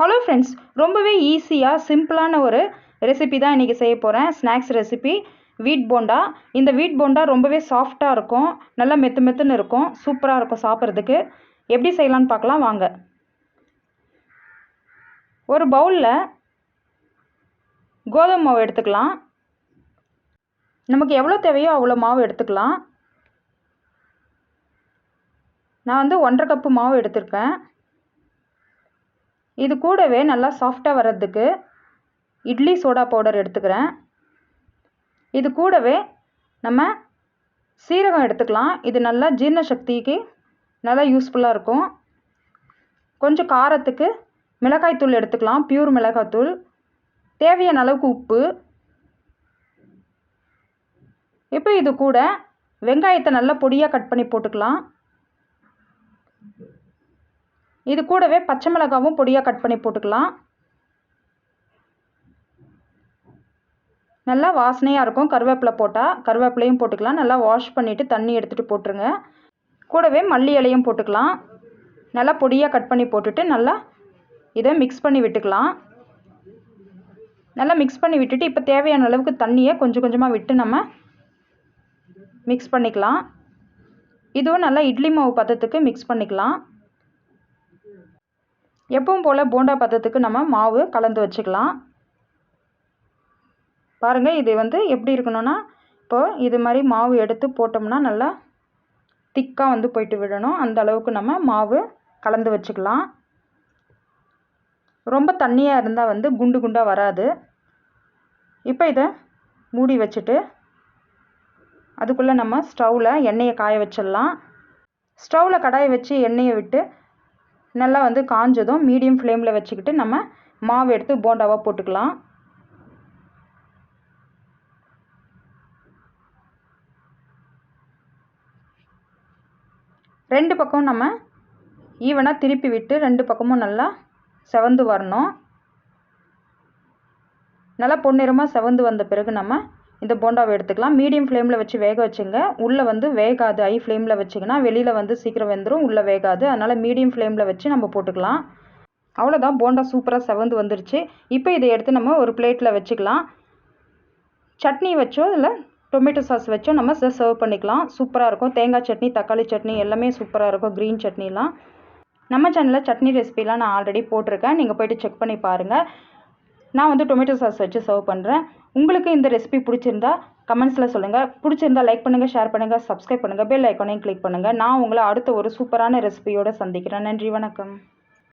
Hello friends ரொம்பவே ஈஸியாக சிம்பிளான ஒரு ரெசிபி தான் இன்றைக்கி செய்ய போகிறேன் ஸ்நாக்ஸ் ரெசிபி வீட் போண்டா. இந்த வீட் போண்டா ரொம்பவே சாஃப்டாக இருக்கும். நல்லா மெத்து மெத்துன்னு இருக்கும். சூப்பராக இருக்கும் சாப்பிட்றதுக்கு. எப்படி செய்யலான்னு பார்க்கலாம் வாங்க. ஒரு பவுலில் கோதுமை மாவு எடுத்துக்கலாம். நமக்கு எவ்வளோ தேவையோ அவ்வளோ மாவு எடுத்துக்கலாம். நான் வந்து ஒன்றரை கப்பு மாவு எடுத்திருக்கேன். இது கூடவே நல்லா சாஃப்டாக வர்றதுக்கு இட்லி சோடா பவுடர் எடுத்துக்கிறேன். இது கூடவே நம்ம சீரகம் எடுத்துக்கலாம். இது நல்லா ஜீரண சக்திக்கு நல்லா யூஸ்ஃபுல்லாக இருக்கும். கொஞ்சம் காரத்துக்கு மிளகாய் தூள் எடுத்துக்கலாம். பியூர் மிளகாய்த்தூள் தேவையான அளவுக்கு உப்பு. இப்போ இது கூட வெங்காயத்தை நல்லா பொடியாக கட் பண்ணி போட்டுக்கலாம். இது கூடவே பச்சை மிளகாவும் பொடியாக கட் பண்ணி போட்டுக்கலாம். நல்லா வாசனையாக இருக்கும். கருவேப்பிலை போட்டால் கருவேப்பிலையும் போட்டுக்கலாம். நல்லா வாஷ் பண்ணிவிட்டு தண்ணி எடுத்துகிட்டு போட்டுருங்க. கூடவே மல்லி இலையும் போட்டுக்கலாம். நல்லா பொடியாக கட் பண்ணி போட்டுட்டு நல்லா இதை மிக்ஸ் பண்ணி விட்டுக்கலாம். நல்லா மிக்ஸ் பண்ணி விட்டுட்டு இப்போ தேவையான அளவுக்கு தண்ணியை கொஞ்சம் கொஞ்சமாக விட்டு நம்ம மிக்ஸ் பண்ணிக்கலாம். இதுவும் நல்லா இட்லி மாவு பதத்துக்கு மிக்ஸ் பண்ணிக்கலாம். எப்பவும் போல் போண்டா பதத்துக்கு நம்ம மாவு கலந்து வச்சுக்கலாம். பாருங்கள் இது வந்து எப்படி இருக்கணும்னா இப்போது இது மாதிரி மாவு எடுத்து போட்டோம்னா நல்லா திக்காக வந்து போயிட்டு விடணும். அந்த அளவுக்கு நம்ம மாவு கலந்து வச்சுக்கலாம். ரொம்ப தண்ணியாக இருந்தால் வந்து குண்டு குண்டாக வராது. இப்போ இதை மூடி வச்சுட்டு அதுக்குள்ளே நம்ம ஸ்டவ்வில் எண்ணெயை காய வச்சிடலாம். ஸ்டவ்வில் கடாயை வச்சு எண்ணெயை விட்டு நல்லா வந்து காஞ்சதும் மீடியம் ஃப்ளேமில் வச்சுக்கிட்டு நம்ம மாவு எடுத்து போண்டாவாக போட்டுக்கலாம். ரெண்டு பக்கம் நம்ம ஈவனாக திருப்பி விட்டு ரெண்டு பக்கமும் நல்லா செவந்து வரணும். நல்லா பொன்னிறமாக செவந்து வந்த பிறகு நம்ம இந்த போண்டாவை எடுத்துக்கலாம். மீடியம் ஃப்ளேமில் வச்சு வேக வச்சுங்க. உள்ளே வந்து வேகாது. ஐ ஃப்ளேமில் வச்சிங்கன்னா வெளியில் வந்து சீக்கிரம் வெந்துடும் உள்ளே வேகாது. அதனால் மீடியம் ஃப்ளேமில் வச்சு நம்ம போட்டுக்கலாம். அவ்வளோதான் போண்டா சூப்பராக செவந்து வந்துருச்சு. இப்போ இதை எடுத்து நம்ம ஒரு பிளேட்டில் வச்சுக்கலாம். சட்னி வச்சோ இல்லை டொமேட்டோ சாஸ் வச்சோ நம்ம சர்வ் பண்ணிக்கலாம். சூப்பராக இருக்கும். தேங்காய் சட்னி தக்காளி சட்னி எல்லாமே சூப்பராக இருக்கும். க்ரீன் சட்னிலாம். நம்ம சேனலில் சட்னி ரெசிபிலாம் நான் ஆல்ரெடி போட்டிருக்கேன். நீங்கள் போய்ட்டு செக் பண்ணி பாருங்கள் நான் வந்து டொமேட்டோ சாஸ் வச்சு சர்வ் பண்ணுறேன் உங்களுக்கு இந்த ரெசிபி பிடிச்சிருந்தா கமெண்ட்ஸில் சொல்லுங்கள் பிடிச்சிருந்தா லைக் பண்ணுங்கள் ஷேர் பண்ணுங்கள் சப்ஸ்கிரைப் பண்ணுங்கள் பெல் ஐக்கானையும் கிளிக் பண்ணுங்கள் நான் உங்களை அடுத்த ஒரு சூப்பரான ரெசிபியோடு சந்திக்கிறேன். நன்றி வணக்கம்.